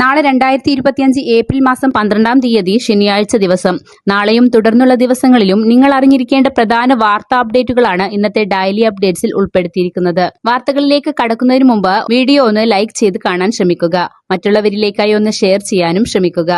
നാളെ രണ്ടായിരത്തി ഇരുപത്തിയഞ്ച് ഏപ്രിൽ മാസം പന്ത്രണ്ടാം തീയതി ശനിയാഴ്ച ദിവസം. നാളെയും തുടർന്നുള്ള ദിവസങ്ങളിലും നിങ്ങൾ അറിഞ്ഞിരിക്കേണ്ട പ്രധാന വാർത്താ അപ്ഡേറ്റുകളാണ് ഇന്നത്തെ ഡയലി അപ്ഡേറ്റ്സിൽ ഉൾപ്പെടുത്തിയിരിക്കുന്നത്. വാർത്തകളിലേക്ക് കടക്കുന്നതിന് മുമ്പ് വീഡിയോ ഒന്ന് ലൈക്ക് ചെയ്ത് കാണാൻ ശ്രമിക്കുക. മറ്റുള്ളവരിലേക്കായി ഒന്ന് ഷെയർ ചെയ്യാനും ശ്രമിക്കുക.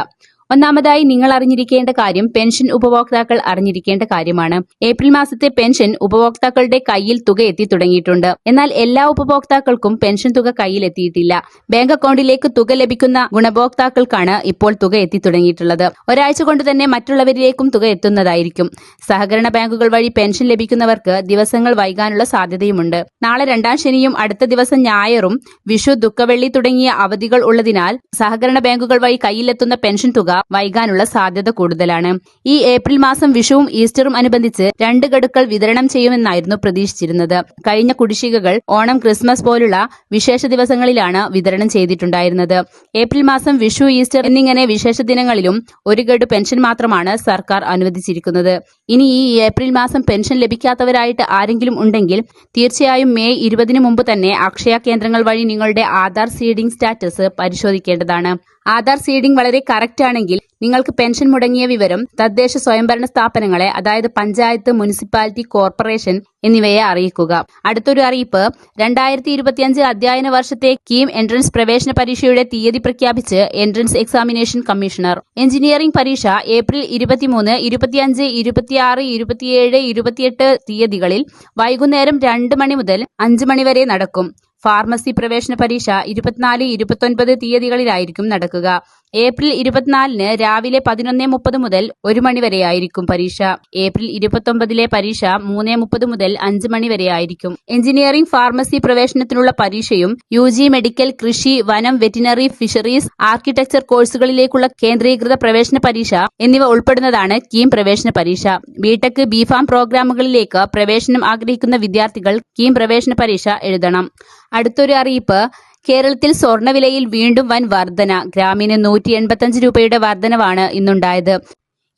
ഒന്നാമതായി നിങ്ങൾ അറിഞ്ഞിരിക്കേണ്ട കാര്യം പെൻഷൻ ഉപഭോക്താക്കൾ അറിഞ്ഞിരിക്കേണ്ട കാര്യമാണ്. ഏപ്രിൽ മാസത്തെ പെൻഷൻ ഉപഭോക്താക്കളുടെ കയ്യിൽ തുക എത്തി തുടങ്ങിയിട്ടുണ്ട്. എന്നാൽ എല്ലാ ഉപഭോക്താക്കൾക്കും പെൻഷൻ തുക കയ്യിൽ എത്തിയിട്ടില്ല. ബാങ്ക് അക്കൗണ്ടിലേക്ക് തുക ലഭിക്കുന്ന ഗുണഭോക്താക്കൾക്കാണ് ഇപ്പോൾ തുക എത്തി തുടങ്ങിയിട്ടുള്ളത്. ഒരാഴ്ച കൊണ്ട് തന്നെ മറ്റുള്ളവരിലേക്കും തുക എത്തുന്നതായിരിക്കും. സഹകരണ ബാങ്കുകൾ വഴി പെൻഷൻ ലഭിക്കുന്നവർക്ക് ദിവസങ്ങൾ വൈകാനുള്ള സാധ്യതയുമുണ്ട്. നാളെ രണ്ടാം ശനിയും അടുത്ത ദിവസം ഞായറും വിഷു ദുഃഖവെള്ളി തുടങ്ങിയ അവധികൾ ഉള്ളതിനാൽ സഹകരണ ബാങ്കുകൾ വഴി കയ്യിലെത്തുന്ന പെൻഷൻ തുക വൈകാനുള്ള സാധ്യത കൂടുതലാണ്. ഈ ഏപ്രിൽ മാസം വിഷുവും ഈസ്റ്ററും അനുബന്ധിച്ച് രണ്ട് ഗഡുക്കൾ വിതരണം ചെയ്യുമെന്നായിരുന്നു പ്രതീക്ഷിച്ചിരുന്നത്. കഴിഞ്ഞ കുടിശ്ശികകൾ ഓണം ക്രിസ്മസ് പോലുള്ള വിശേഷ ദിവസങ്ങളിലാണ് വിതരണം ചെയ്തിട്ടുണ്ടായിരുന്നത്. ഏപ്രിൽ മാസം വിഷു ഈസ്റ്റർ എന്നിങ്ങനെ വിശേഷ ദിനങ്ങളിലും ഒരു ഗഡു പെൻഷൻ മാത്രമാണ് സർക്കാർ അനുവദിച്ചിരിക്കുന്നത്. ഇനി ഈ ഏപ്രിൽ മാസം പെൻഷൻ ലഭിക്കാത്തവരായിട്ട് ആരെങ്കിലും ഉണ്ടെങ്കിൽ തീർച്ചയായും മെയ് ഇരുപതിന് മുമ്പ് തന്നെ അക്ഷയ കേന്ദ്രങ്ങൾ വഴി നിങ്ങളുടെ ആധാർ സീഡിംഗ് സ്റ്റാറ്റസ് പരിശോധിക്കേണ്ടതാണ്. ആധാർ സീഡിംഗ് വളരെ കറക്റ്റ് ആണെങ്കിൽ നിങ്ങൾക്ക് പെൻഷൻ മുടങ്ങിയ വിവരം തദ്ദേശ സ്വയംഭരണ സ്ഥാപനങ്ങളെ അതായത് പഞ്ചായത്ത് മുനിസിപ്പാലിറ്റി കോർപ്പറേഷൻ എന്നിവയെ അറിയിക്കുക. അടുത്തൊരു അറിയിപ്പ് രണ്ടായിരത്തി ഇരുപത്തിയഞ്ച് അധ്യയന വർഷത്തെ കീം എൻട്രൻസ് പ്രവേശന പരീക്ഷയുടെ തീയതി പ്രഖ്യാപിച്ച് എൻട്രൻസ് എക്സാമിനേഷൻ കമ്മീഷണർ. എഞ്ചിനീയറിംഗ് പരീക്ഷ ഏപ്രിൽ ഇരുപത്തിമൂന്ന് ഇരുപത്തിയഞ്ച് ഇരുപത്തിയാറ് ഇരുപത്തിയേഴ് ഇരുപത്തിയെട്ട് തീയതികളിൽ വൈകുന്നേരം രണ്ട് മണി മുതൽ അഞ്ച് മണിവരെ നടക്കും. ഫാർമസി പ്രവേശന പരീക്ഷ ഇരുപത്തിനാല് ഇരുപത്തൊൻപത് തീയതികളിലായിരിക്കും നടക്കുക. ഏപ്രിൽ ഇരുപത്തിനാലിന് രാവിലെ പതിനൊന്ന് മുപ്പത് മുതൽ ഒരു മണിവരെയായിരിക്കും പരീക്ഷ. ഏപ്രിൽ ഇരുപത്തൊമ്പതിലെ പരീക്ഷ മൂന്ന് മുപ്പത് മുതൽ അഞ്ച് മണിവരെയായിരിക്കും എഞ്ചിനീയറിംഗ് ഫാർമസി പ്രവേശനത്തിനുള്ള പരീക്ഷയും യു മെഡിക്കൽ കൃഷി വനം വെറ്റിനറി ഫിഷറീസ് ആർക്കിടെക്ചർ കോഴ്സുകളിലേക്കുള്ള കേന്ദ്രീകൃത പ്രവേശന പരീക്ഷ എന്നിവ ഉൾപ്പെടുന്നതാണ് കീം പ്രവേശന പരീക്ഷ. ബിടെക് ബിഫാം പ്രോഗ്രാമുകളിലേക്ക് പ്രവേശനം ആഗ്രഹിക്കുന്ന വിദ്യാർത്ഥികൾ കീം പ്രവേശന പരീക്ഷ എഴുതണം. അടുത്തൊരു അറിയിപ്പ്. കേരളത്തിൽ സ്വർണവിലയിൽ വീണ്ടും വൻ വർധന. ഗ്രാമിന് നൂറ്റി എൺപത്തഞ്ച് രൂപയുടെ വർധനവാണ് ഇന്നുണ്ടായത്.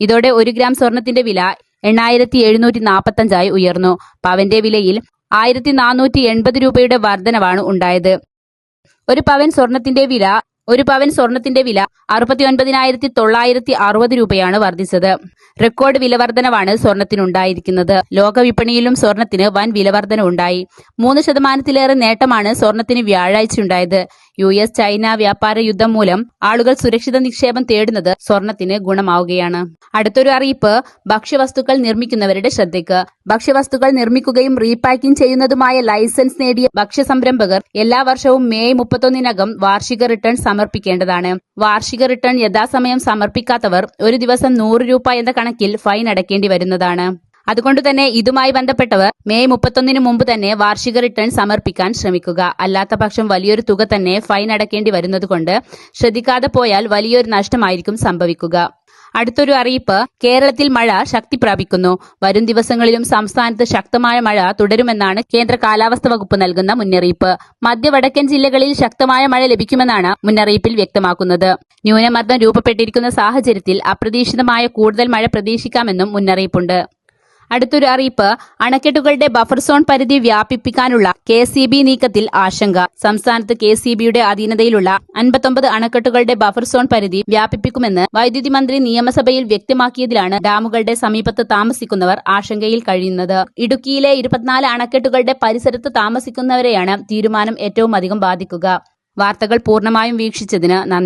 ഇതോടെ ഒരു ഗ്രാം സ്വർണത്തിന്റെ വില എണ്ണായിരത്തി എഴുന്നൂറ്റി നാൽപ്പത്തഞ്ചായി ഉയർന്നു. പവന്റെ വിലയിൽ ആയിരത്തി നാനൂറ്റി എൺപത് രൂപയുടെ വർധനവാണ് ഉണ്ടായത്. ഒരു പവൻ സ്വർണത്തിന്റെ വില ഒരു പവൻ സ്വർണത്തിന്റെ വില അറുപത്തി ഒൻപതിനായിരത്തി തൊള്ളായിരത്തി അറുപത് രൂപയാണ് വർദ്ധിച്ചത്. റെക്കോർഡ് വിലവർധനവാണ് സ്വർണത്തിനുണ്ടായിരിക്കുന്നത്. ലോകവിപണിയിലും സ്വർണത്തിന് വൻ വിലവർധന ഉണ്ടായി മൂന്ന് ശതമാനത്തിലേറെ നേട്ടമാണ് സ്വർണത്തിന് വ്യാഴാഴ്ച ഉണ്ടായത്. യു എസ് ചൈന വ്യാപാര യുദ്ധം മൂലം ആളുകൾ സുരക്ഷിത നിക്ഷേപം തേടുന്നത് സ്വർണത്തിന് ഗുണമാവുകയാണ്. അടുത്തൊരു അറിയിപ്പ് ഭക്ഷ്യവസ്തുക്കൾ നിർമ്മിക്കുന്നവരുടെ ശ്രദ്ധയ്ക്ക്. ഭക്ഷ്യവസ്തുക്കൾ നിർമ്മിക്കുകയും റീപാക്കിംഗ് ചെയ്യുന്നതുമായ ലൈസൻസ് നേടിയ ഭക്ഷ്യ സംരംഭകർ എല്ലാ വർഷവും മെയ് മുപ്പത്തൊന്നിനകം വാർഷിക റിട്ടേൺ സമർപ്പിക്കേണ്ടതാണ്. വാർഷിക റിട്ടേൺ യഥാസമയം സമർപ്പിക്കാത്തവർ ഒരു ദിവസം നൂറ് രൂപ എന്ന കണക്കിൽ ഫൈൻ അടക്കേണ്ടി വരുന്നതാണ്. അതുകൊണ്ട് തന്നെ ഇതുമായി ബന്ധപ്പെട്ടവർ മെയ് മുപ്പത്തൊന്നിന് മുമ്പ് തന്നെ വാർഷിക റിട്ടേൺ സമർപ്പിക്കാൻ ശ്രമിക്കുക. അല്ലാത്ത പക്ഷം വലിയൊരു തുക തന്നെ ഫൈൻ അടക്കേണ്ടി വരുന്നതുകൊണ്ട് ശ്രദ്ധിക്കാതെ പോയാൽ വലിയൊരു നഷ്ടമായിരിക്കും സംഭവിക്കുക. അടുത്തൊരു അറിയിപ്പ്. കേരളത്തിൽ മഴ ശക്തി പ്രാപിക്കുന്നു. വരും ദിവസങ്ങളിലും സംസ്ഥാനത്ത് ശക്തമായ മഴ തുടരുമെന്നാണ് കേന്ദ്ര കാലാവസ്ഥ വകുപ്പ് നൽകുന്ന മുന്നറിയിപ്പ്. മധ്യവടക്കൻ ജില്ലകളിൽ ശക്തമായ മഴ ലഭിക്കുമെന്നാണ് മുന്നറിയിപ്പിൽ വ്യക്തമാക്കുന്നത്. ന്യൂനമർദ്ദം രൂപപ്പെട്ടിരിക്കുന്ന സാഹചര്യത്തിൽ അപ്രതീക്ഷിതമായ കൂടുതൽ മഴ പ്രതീക്ഷിക്കാമെന്നും മുന്നറിയിപ്പുണ്ട്. അടുത്തൊരു അറിയിപ്പ് അണക്കെട്ടുകളുടെ ബഫർ സോൺ പരിധി വ്യാപിപ്പിക്കാനുള്ള കെ സി ബി നീക്കത്തിൽ ആശങ്ക. സംസ്ഥാനത്ത് കെ സി ബിയുടെ അധീനതയിലുള്ള അൻപത്തൊമ്പത് അണക്കെട്ടുകളുടെ ബഫർ സോൺ പരിധി വ്യാപിപ്പിക്കുമെന്ന് വൈദ്യുതി മന്ത്രി നിയമസഭയിൽ വ്യക്തമാക്കിയതിലാണ് ഡാമുകളുടെ സമീപത്ത് താമസിക്കുന്നവർ ആശങ്കയിൽ കഴിയുന്നത്. ഇടുക്കിയിലെ ഇരുപത്തിനാല് അണക്കെട്ടുകളുടെ പരിസരത്ത് താമസിക്കുന്നവരെയാണ് തീരുമാനം ഏറ്റവും അധികം ബാധിക്കുക. വാർത്തകൾ പൂർണമായും വീക്ഷിച്ചതിന് നന്ദി.